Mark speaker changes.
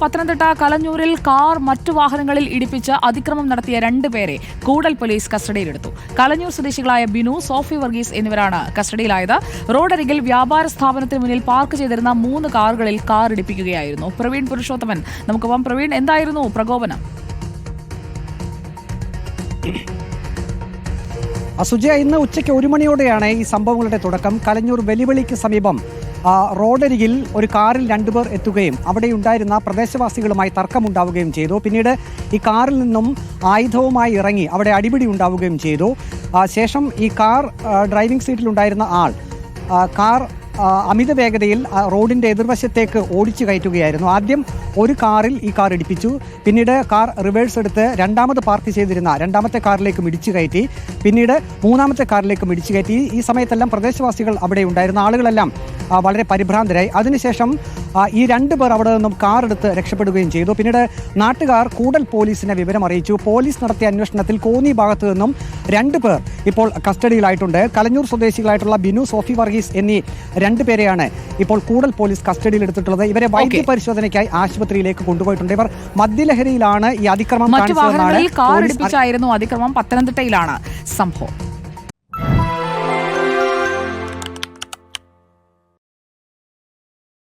Speaker 1: Pathanamthitta കലഞ്ഞൂരിൽ car മറ്റു വാഹനങ്ങളിൽ ഇടിപ്പിച്ച് അതിക്രമം നടത്തിയ രണ്ടുപേരെ കൂടൽ പോലീസ് കസ്റ്റഡിയിലെടുത്തു. കലഞ്ഞൂർ സ്വദേശികളായ ബിനു സോഫി വർഗീസ് എന്നിവരാണ് കസ്റ്റഡിയിലായത്. റോഡരികിൽ വ്യാപാര സ്ഥാപനത്തിന് മുന്നിൽ പാർക്ക് ചെയ്തിരുന്ന മൂന്ന് കാറുകളിൽ കാർ ഇടിപ്പിക്കുകയായിരുന്നു. പ്രവീൺ പുരുഷോത്തമൻ നമുക്കൊപ്പം പ്രവീൺ എന്തായിരുന്നു പ്രകോപനം?
Speaker 2: സുജയ ഇന്ന് ഉച്ചയ്ക്ക് ഒരു മണിയോടെയാണ് ഈ സംഭവങ്ങളുടെ തുടക്കം. കലഞ്ഞൂർ വെലിവിളിക്ക് സമീപം റോഡരികിൽ ഒരു കാറിൽ രണ്ടുപേർ എത്തുകയും അവിടെ ഉണ്ടായിരുന്ന പ്രദേശവാസികളുമായി തർക്കമുണ്ടാവുകയും ചെയ്തു. പിന്നീട് ഈ കാറിൽ നിന്നും ആയുധവുമായി ഇറങ്ങി അവിടെ അടിപിടി ഉണ്ടാവുകയും ചെയ്തു. ശേഷം ഈ കാർ ഡ്രൈവിംഗ് സീറ്റിലുണ്ടായിരുന്ന ആൾ കാർ അമിത വേഗതയിൽ റോഡിന്റെ എതിർവശത്തേക്ക് ഓടിച്ചു കയറ്റുകയായിരുന്നു. ആദ്യം ഒരു കാറിൽ ഈ കാർ ഇടിപ്പിച്ചു. പിന്നീട് കാർ റിവേഴ്സ് എടുത്ത് രണ്ടാമത് പാർക്ക് ചെയ്തിരുന്ന രണ്ടാമത്തെ കാറിലേക്ക് ഇടിച്ചു കയറ്റി. പിന്നീട് മൂന്നാമത്തെ കാറിലേക്ക് ഇടിച്ചു കയറ്റി. ഈ സമയത്തെല്ലാം പ്രദേശവാസികൾ അവിടെ ഉണ്ടായിരുന്ന ആളുകളെല്ലാം വളരെ പരിഭ്രാന്തരായി. അതിനുശേഷം ഈ രണ്ട് പേർ അവിടെ നിന്നും കാർ എടുത്ത് രക്ഷപ്പെടുകയും ചെയ്തു. പിന്നീട് നാട്ടുകാർ കൂടൽ പോലീസിനെ വിവരം അറിയിച്ചു. പോലീസ് നടത്തിയ അന്വേഷണത്തിൽ കോന്നി ഭാഗത്തു നിന്നും രണ്ട് പേർ ഇപ്പോൾ കസ്റ്റഡിയിലായിട്ടുണ്ട്. കലഞ്ഞൂർ സ്വദേശികളായിട്ടുള്ള ബിനു സോഫി വർഗീസ് എന്നീ രണ്ട് പേരെയാണ് ഇപ്പോൾ കൂടൽ പോലീസ് കസ്റ്റഡിയിൽ എടുത്തിട്ടുള്ളത്. ഇവരെ വൈദ്യ പരിശോധനയ്ക്കായി ആശുപത്രിയിലേക്ക് കൊണ്ടുപോയിട്ടുണ്ട്. ഇവർ മദ്യലഹരിയിലാണ് ഈ അതിക്രമം
Speaker 1: മറ്റു വാഹനങ്ങളിൽ കാർ അതിക്രമം പത്തനംതിട്ടയിലാണ് സംഭവം.